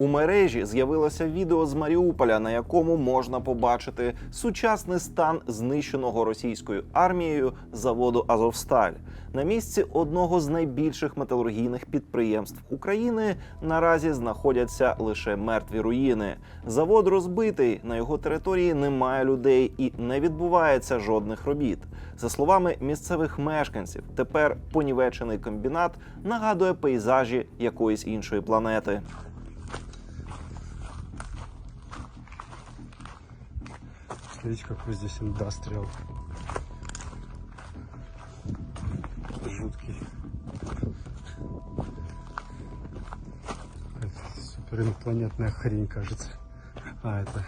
У мережі з'явилося відео з Маріуполя, на якому можна побачити сучасний стан знищеного російською армією заводу Азовсталь. На місці одного з найбільших металургійних підприємств України наразі знаходяться лише мертві руїни. Завод розбитий, на його території немає людей і не відбувається жодних робіт. За словами місцевих мешканців, тепер понівечений комбінат нагадує пейзажі якоїсь іншої планети. Смотрите, какой здесь индастриал. Жуткий. Это супер хрень, кажется. А, это...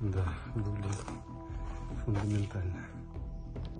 Да, выглядит фундаментально.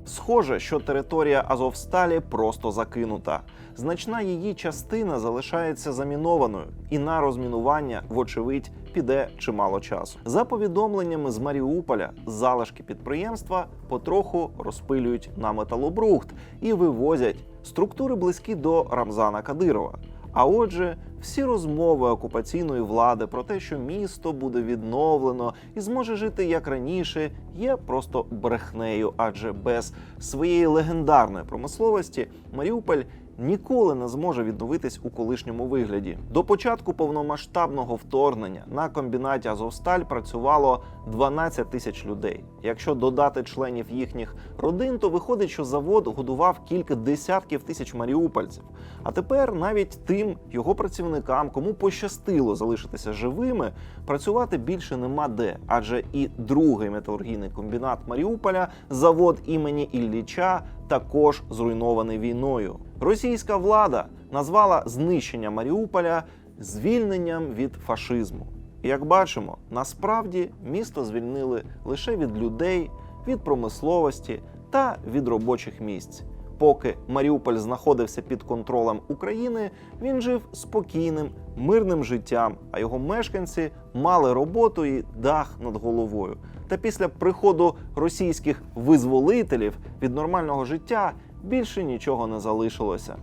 Схоже, що територія Азовсталі просто закинута. Значна її частина залишається замінованою, і на розмінування, вочевидь, піде чимало часу. За повідомленнями з Маріуполя, залишки підприємства потроху розпилюють на металобрухт і вивозять структури близькі до Рамзана Кадирова. А отже, всі розмови окупаційної влади про те, що місто буде відновлено і зможе жити як раніше, є просто брехнею, адже без своєї легендарної промисловості Маріуполь ніколи не зможе відновитись у колишньому вигляді. До початку повномасштабного вторгнення на комбінаті Азовсталь працювало 12 тисяч людей. Якщо додати членів їхніх родин, то виходить, що завод годував кілька десятків тисяч маріупольців. А тепер навіть тим його працівникам, кому пощастило залишитися живими, працювати більше нема де, адже і другий металургійний комбінат Маріуполя, завод імені Ілліча, також зруйнований війною. Російська влада назвала знищення Маріуполя звільненням від фашизму. І як бачимо, насправді місто звільнили лише від людей, від промисловості та від робочих місць. Поки Маріуполь знаходився під контролем України, він жив спокійним, мирним життям, а його мешканці мали роботу і дах над головою. Та після приходу російських визволителів від нормального життя більше нічого не залишилося.